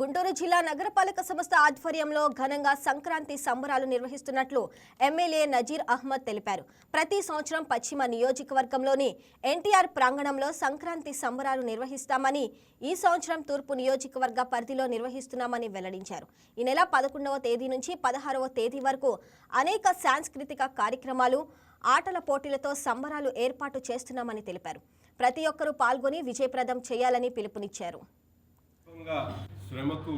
గుంటూరు జిల్లా నగరపాలక సంస్థ ఆధ్వర్యంలో ఘనంగా సంక్రాంతి సంబరాలు నిర్వహిస్తున్నట్లు ఎమ్మెల్యే నజీర్ అహ్మద్ తెలిపారు. ప్రతి సంవత్సరం పశ్చిమ నియోజకవర్గంలోని ఎన్టీఆర్ ప్రాంగణంలో సంక్రాంతి సంబరాలు నిర్వహిస్తామని ఈ సంవత్సరం తూర్పు నియోజకవర్గ పరిధిలో నిర్వహిస్తున్నామని వెల్లడించారు. ఈ నెల పదకొండవ తేదీ నుంచి పదహారవ తేదీ వరకు అనేక సాంస్కృతిక కార్యక్రమాలు ఆటల పోటీలతో సంబరాలు ఏర్పాటు చేస్తున్నామని తెలిపారు. ప్రతి ఒక్కరూ పాల్గొని విజయప్రదం చేయాలని పిలుపునిచ్చారు. శ్రమకు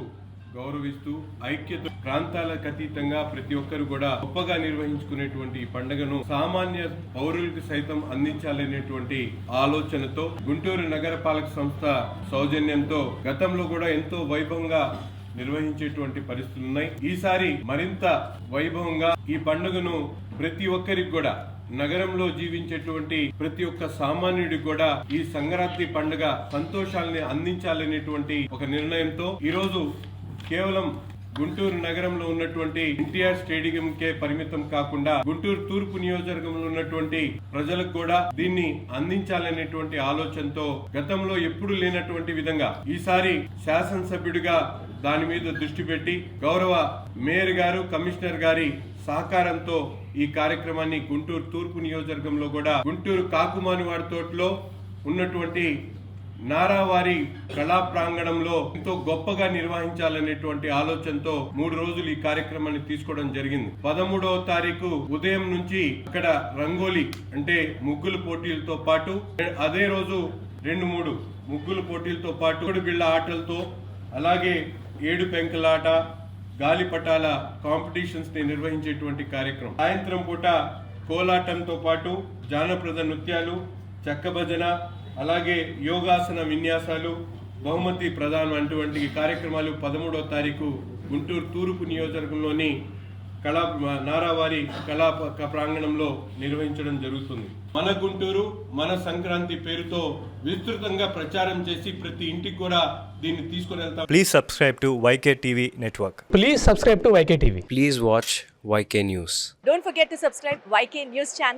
గౌరవిస్తూ ఐక్యత ప్రాంతాలకు అతీతంగా ప్రతి ఒక్కరు కూడా గొప్పగా నిర్వహించుకునేటువంటి ఈ పండుగను సామాన్య పౌరులకు సైతం అందించాలనేటువంటి ఆలోచనతో గుంటూరు నగరపాలక సంస్థ సౌజన్యంతో గతంలో కూడా ఎంతో వైభవంగా నిర్వహించేటువంటి పరిస్థితులు ఉన్నాయి. ఈసారి మరింత వైభవంగా ఈ పండుగను ప్రతి ఒక్కరికి కూడా నగరంలో జీవించేటువంటి ప్రతి ఒక్క సామాన్యుడికి కూడా ఈ సంక్రాంతి పండుగ సంతోషాలని అందించాలనేటువంటి ఒక నిర్ణయంతో ఈరోజు కేవలం గుంటూరు నగరంలో ఉన్నటువంటి ఎన్టీఆర్ స్టేడియం కే పరిమితం కాకుండా గుంటూరు తూర్పు నియోజకవర్గంలో ఉన్నటువంటి ప్రజలకు కూడా దీన్ని అందించాలనేటువంటి ఆలోచనతో గతంలో ఎప్పుడు లేనటువంటి విధంగా ఈసారి శాసనసభ్యుడిగా దాని మీద దృష్టి పెట్టి గౌరవ మేయర్ గారు కమిషనర్ గారి సహకారంతో ఈ కార్యక్రమాన్ని గుంటూరు తూర్పు నియోజకవర్గంలో కూడా గుంటూరు కాకుమానివాడి తోటలో ఉన్నటువంటి నారావారి కళా ప్రాంగణంలో ఎంతో గొప్పగా నిర్వహించాలనేటువంటి ఆలోచనతో మూడు రోజులు ఈ కార్యక్రమాన్ని తీసుకోవడం జరిగింది. పదమూడవ తారీఖు ఉదయం నుంచి అక్కడ రంగోలి అంటే ముగ్గుల పోటీలతో పాటు అదే రోజు రెండు మూడు ముగ్గుల పోటీలతో పాటు బిళ్ళ ఆటలతో అలాగే ఏడు పెంకులాట గాలిపటాల కాంపిటీషన్స్ని నిర్వహించేటువంటి కార్యక్రమం. సాయంత్రం పూట కోలాటంతో పాటు జానపద నృత్యాలు చెక్క భజన అలాగే యోగాసన విన్యాసాలు బహుమతి ప్రధానం అటువంటి కార్యక్రమాలు పదమూడవ తారీఖు గుంటూరు తూర్పు నియోజకవర్గంలోని కళా నారావారి కళా ప్రాంగణంలో నిర్వహించడం జరుగుతుంది. మన గుంటూరు మన సంక్రాంతి పేరుతో విస్తృతంగా ప్రచారం చేసి ప్రతి ఇంటికి కూడా దీన్ని తీసుకుని వెళ్తాం. Please subscribe to YK TV network please subscribe to YK TV please watch YK news don't forget to subscribe YK news channel